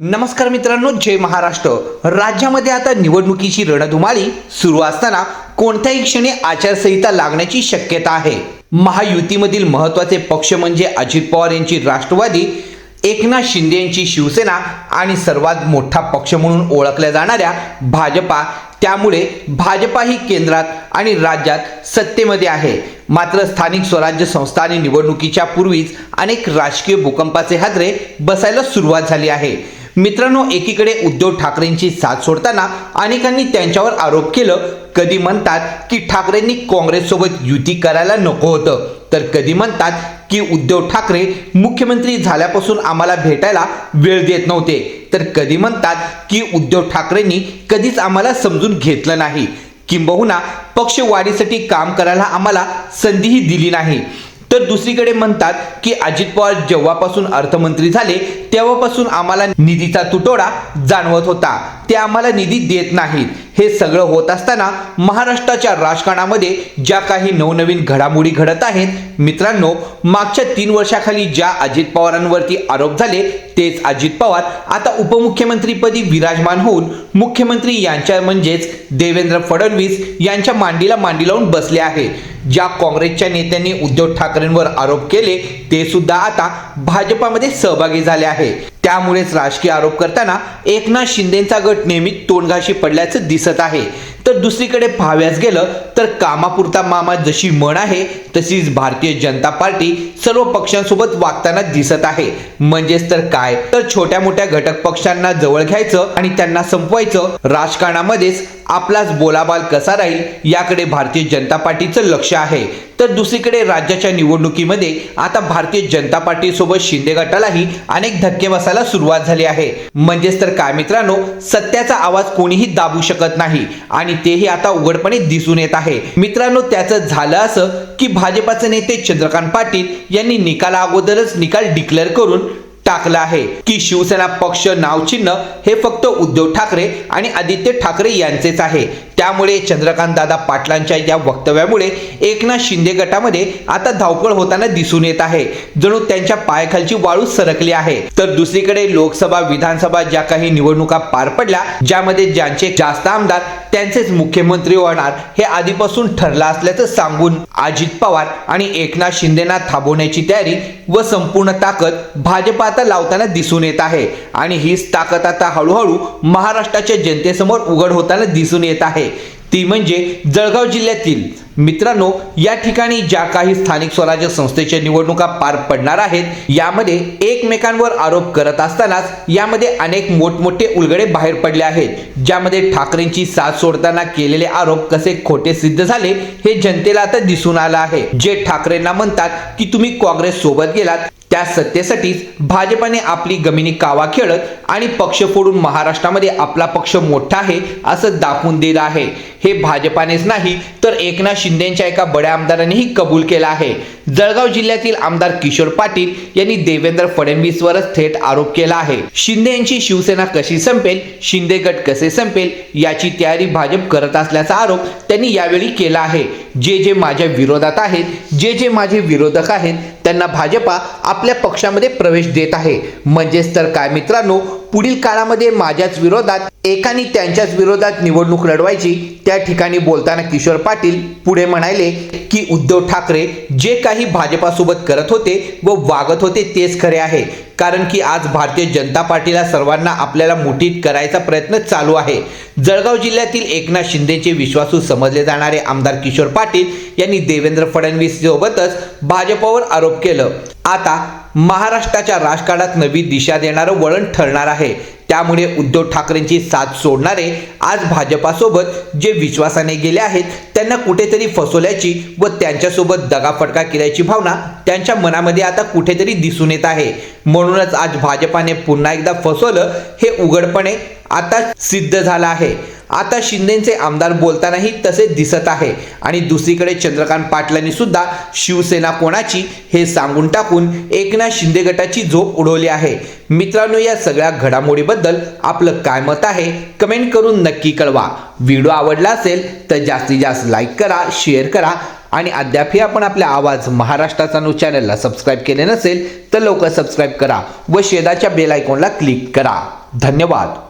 नमस्कार मित्रांनो जय महाराष्ट्र. राज्यामध्ये आता निवडणुकीची रणधुमाळी सुरू असताना कोणत्याही क्षणी आचारसंहिता लागण्याची शक्यता आहे. महायुतीमधील महत्त्वाचे पक्ष म्हणजे अजित पवार यांची राष्ट्रवादी एकनाथ शिंदे यांची शिवसेना आणि सर्वात मोठा पक्ष म्हणून ओळखल्या जाणाऱ्या भाजपा. त्यामुळे भाजपा ही केंद्रात आणि राज्यात सत्तेमध्ये आहे. मात्र स्थानिक स्वराज्य संस्था आणि निवडणुकीच्या पूर्वीच अनेक राजकीय भूकंपाचे हादरे बसायला सुरुवात झाली आहे. मित्रांनो एकीकडे उद्धव ठाकरेंची साथ सोडताना अनेकांनी त्यांच्यावर आरोप केलं. कधी म्हणतात की ठाकरेंनी काँग्रेससोबत युती करायला नको होतं. तर कधी म्हणतात की उद्धव ठाकरे मुख्यमंत्री झाल्यापासून आम्हाला भेटायला वेळ देत नव्हते. तर कधी म्हणतात की उद्धव ठाकरेंनी कधीच आम्हाला समजून घेतलं नाही. किंबहुना पक्षवाढीसाठी काम करायला आम्हाला संधीही दिली नाही. तर दुसरीकडे म्हणतात की अजित पवार जेव्हापासून अर्थमंत्री झाले तेव्हापासून आम्हाला निधीचा तुटवडा जाणवत होता. ते आम्हाला निधी देत नाहीत. हे सगळं होत असताना महाराष्ट्राच्या राजकारणामध्ये ज्या काही नवनवीन घडामोडी घडत आहेत मित्रांनो मागच्या तीन वर्षाखाली ज्या अजित पवारांवरती आरोप झाले तेच अजित पवार. आता उपमुख्यमंत्रीपदी विराजमान होऊन मुख्यमंत्री यांच्या म्हणजेच देवेंद्र फडणवीस यांच्या मांडीला मांडी लावून बसले आहे. ज्या काँग्रेसच्या नेत्यांनी उद्धव ठाकरेंवर आरोप केले ते सुद्धा आता भाजपामध्ये सहभागी झाले आहे. त्यामुळेच राजकीय आरोप करताना एकनाथ शिंदेचा गट नेहमी तोंडघाशी पडल्याचं दिसत आहे. तर दुसरीकडे पाहाव्यास गेलं तर कामापुरता मामा जशी म्हण आहे तशीच भारतीय जनता पार्टी सर्व पक्षांसोबत वागताना दिसत आहे. म्हणजेच तर काय? तर छोट्या मोठ्या घटक पक्षांना जवळ घ्यायचं आणि त्यांना संपवायचं. राजकारणामध्येच आपलाच बोलाबाल कसा राहील याकडे भारतीय जनता पार्टीचं लक्ष आहे. तर दुसरीकडे राज्याच्या निवडणुकीमध्ये आता भारतीय जनता पार्टी सोबत शिंदे गटालाही अनेक धक्के बसायला सुरुवात झाली आहे. म्हणजेच तर काय मित्रांनो सत्याचा आवाज कोणीही दाबू शकत नाही आणि तेही आता उघडपणे दिसून येत आहे. मित्रांनो त्याचं झालं असं की भाजपाचे नेते चंद्रकांत पाटील यांनी निकाला अगोदरच निकाल डिक्लेअर करून टाकलं आहे की शिवसेना पक्ष नाव चिन्ह हे फक्त उद्धव ठाकरे आणि आदित्य ठाकरे यांचेच आहे. त्यामुळे चंद्रकांत दादा पाटलांच्या या वक्तव्यामुळे एकनाथ शिंदे गटामध्ये आता धावपळ होताना दिसून येत आहे. जणू त्यांच्या पायाखालची वाळू सरकली आहे. तर दुसरीकडे लोकसभा विधानसभा ज्या काही निवडणुका पार पडल्या ज्यामध्ये ज्यांचे जास्त आमदार त्यांचेच मुख्यमंत्री होणार हे आधीपासून ठरलं असल्याचं सांगून अजित पवार आणि एकनाथ शिंदेना थांबवण्याची तयारी व संपूर्ण ताकद भाजप आता लावताना दिसून येत आहे. आणि हीच ताकद आता हळूहळू महाराष्ट्राच्या जनतेसमोर उघड होताना दिसून येत आहे. ती म्हणजे जळगाव जिल्ह्यातील. मित्रांनो या ठिकाणी ज्या काही स्थानिक स्वराज्य संस्थेच्या निवडणुका पार पडणार आहेत यामध्ये एकमेकांवर आरोप करत असतानाच यामध्ये अनेक मोठमोठे उलगडे बाहेर पडले आहेत. ज्यामध्ये ठाकरेंची साथ सोडताना केलेले आरोप कसे खोटे सिद्ध झाले हे जनतेला आता दिसून आलं आहे. जे ठाकरेंना म्हणतात की तुम्ही काँग्रेस सोबत गेलात त्या सत्तेसाठीच भाजपाने आपली गमिनी कावा खेळत आणि पक्ष फोडून महाराष्ट्रामध्ये आपला पक्ष मोठा आहे असं दाखवून दिलं आहे. हे भाजपानेच नाही तर एकनाथ शिंदेच्या एका बड्या आमदारांनीही कबूल केलं आहे. जळगाव जिल्ह्यातील आमदार किशोर पाटील यांनी देवेंद्र फडणवीसवरच थेट आरोप केला आहे. शिंदे यांची शिवसेना कशी संपेल शिंदे गट कसे संपेल याची तयारी भाजप करत असल्याचा आरोप त्यांनी यावेळी केला आहे. जे जे माझ्या विरोधात आहेत जे जे माझे विरोधक आहेत त्यांना भाजपा आपल्या पक्षामध्ये प्रवेश देत आहे. म्हणजेच तर काय मित्रांनो पुढील काळामध्ये माझ्याच विरोधात एकानी त्यांच्याच विरोधात निवडणूक लढवायची त्या ठिकाणी बोलताना किशोर पाटील पुढे म्हणाले की उद्धव ठाकरे जे काही भाजपासोबत करत होते व वागत होते तेच खरे आहे. कारण की आज भारतीय जनता पार्टीला सर्वांना आपल्याला मुठीत करायचा प्रयत्न चालू आहे. जळगाव जिल्ह्यातील एकनाथ शिंदेचे विश्वासू समजले जाणारे आमदार किशोर पाटील यांनी देवेंद्र फडणवीस सोबतच भाजपावर आरोप केलं. आता महाराष्ट्राच्या राजकारणात नवी दिशा देणारं वळण ठरणार आहे. त्यामुळे उद्धव ठाकरेंची साथ सोडणारे आज भाजपासोबत जे विश्वासाने गेले आहेत त्यांना कुठेतरी फसवल्याची व त्यांच्यासोबत दगाफटका केल्याची भावना त्यांच्या मनामध्ये आता कुठेतरी दिसून येत आहे. म्हणूनच आज भाजपाने पुन्हा एकदा फसवलं हे उघडपणे आता सिद्ध झालं आहे. आता शिंदेचे आमदार बोलतानाही तसे दिसत आहे. आणि दुसरीकडे चंद्रकांत पाटलांनी सुद्धा शिवसेना कोणाची हे सांगून टाकून एकनाथ शिंदे गटाची झोप उडवली आहे. मित्रांनो या सगळ्या घडामोडीबद्दल आपलं काय मत आहे कमेंट करून नक्की कळवा. व्हिडिओ आवडला असेल तर जास्तीत जास्त लाईक करा शेअर करा आणि अद्यापही आपण आपला आवाज महाराष्ट्राचा न्यूज चॅनलला सबस्क्राईब केले नसेल तर लवकर सबस्क्राईब करा व शेजारच्या बेल आयकॉनला क्लिक करा. धन्यवाद.